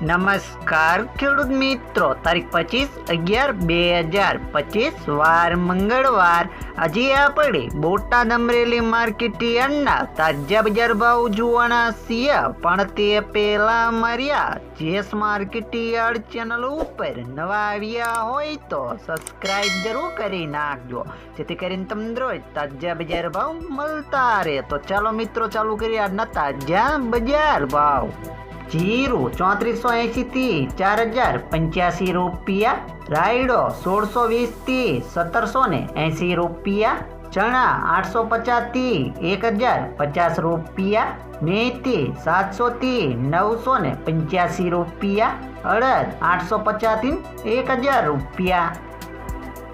નમસ્કાર, ખેડૂત મિત્રો. તારીખ પચીસ અગિયાર બે હજાર પચીસ, વાર મંગળવાર. આજે આપણે બોટાદ અમરેલી માર્કેટ યાર્ડના તાજા બજાર ભાવ જોવાના છીએ. પણ તે પહેલા માર્યા જેસ માર્કેટ યાર્ડ ચેનલ ઉપર નવા આવ્યા હોય તો સબસ્ક્રાઇબ જરૂર કરી નાખજો. જેથી કરીને તમને રોજ તાજા બજાર ભાવ મળતા રહે. તો ચાલો મિત્રો, ચાલુ કરીએ આજના તાજા બજાર ભાવ. જીરું ચોત્રીસો એંશી થી ચાર હજાર પંચ્યાસી રૂપિયા, રાયડો સોળસો વીસથી સત્તરસો ને એંશી રૂપિયા, ચણા આઠસો પચાસથી એક હજાર પચાસ રૂપિયા, મેથી સાતસો થી નવસો ને પંચ્યાસી રૂપિયા, અડદ આઠસો પચાસથી એક હજાર રૂપિયા,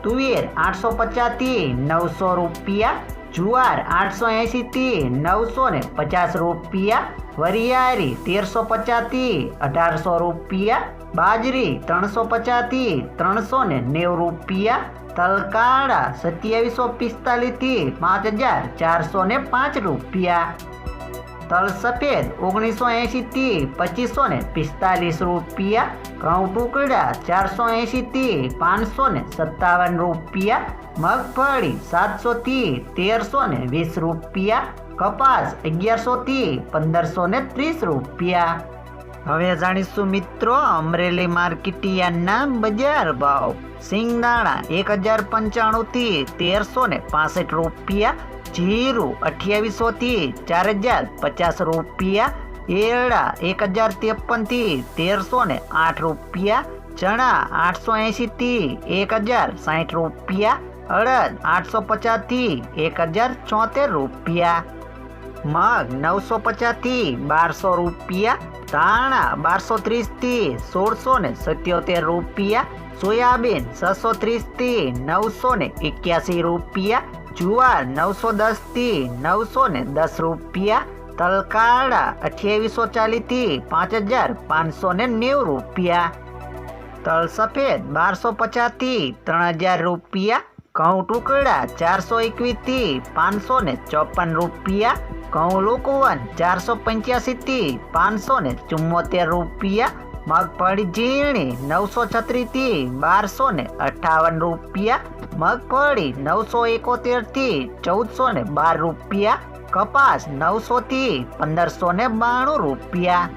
તુવેર આઠસો પચાસથી નવસો રૂપિયા, જુવાર આઠસો એંશી થી નવસો ને પચાસ રૂપિયા વરિયાળી તેરસો પચાસ અઢારસો રૂપિયા, બાજરી ત્રણસો પચાસ ત્રણસો ને નેવું રૂપિયા, તલકાળા સત્યાવીસો પિસ્તાલીસથી પાંચ હજાર ચારસો ને પાંચ રૂપિયા. તલ સફેદ ઓગણીસો એંશી થી પચીસો ને પિસ્તાલીસ રૂપિયા, ઘઉં ટુકડા ચારસો એંશી થી પાંચસો ને સત્તાવન રૂપિયા, મગફળી સાતસો થી તેરસો ને વીસ રૂપિયા, કપાસ અગિયારસો થી પંદરસો ને ત્રીસ રૂપિયા. હવે જાણીશું મિત્રો અમરેલી માર્કેટિયાના બજાર ભાવ. સિંગદાણા એક હજાર પંચાણું થી તેરસો ને પાસઠ રૂપિયા જીરું અઠ્યાવીસો થી ચાર હજાર પચાસ રૂપિયા, એરડા એક હજાર ત્રેપનથી તેરસો ને આઠ રૂપિયા, ચણા આઠસો એંશી થી એક હજાર સાઠ રૂપિયા, અડદ આઠસો પચાસથી એક હજાર ચોતેર રૂપિયા. મગ નવસો પચાસથી બારસો રૂપિયા ધાણા બારસો ત્રીસથી સોળસો ને સત્યોતેર રૂપિયા, સોયાબીન છસો ત્રીસથી નવસો ને એક્યાસી રૂપિયા જુવાર નવસો દસથી નવસો ને દસ રૂપિયા તલકાળા અઠ્યાવીસો ચાલીસથી પાંચ હજાર પાંચસો ને નેવું રૂપિયા, તલ સફેદ બારસો પચાસથી ત્રણ હજાર રૂપિયા, ઘઉં ટુકડા ચારસો એકવીસથી પાંચસો ને ચોપન રૂપિયા, ઘઉં લોકવન ચારસો પંચ્યાસી થી પાંચસો ને ચુમ્મોતેર રૂપિયા મગફળી ઝીણી, નવસો છત્રીસથી બારસો ને અઠાવન રૂપિયા. મગફળી નવસો એકોતેરથી ચૌદસો ને બાર રૂપિયા. કપાસ નવસો થી પંદરસો ને બાણું રૂપિયા.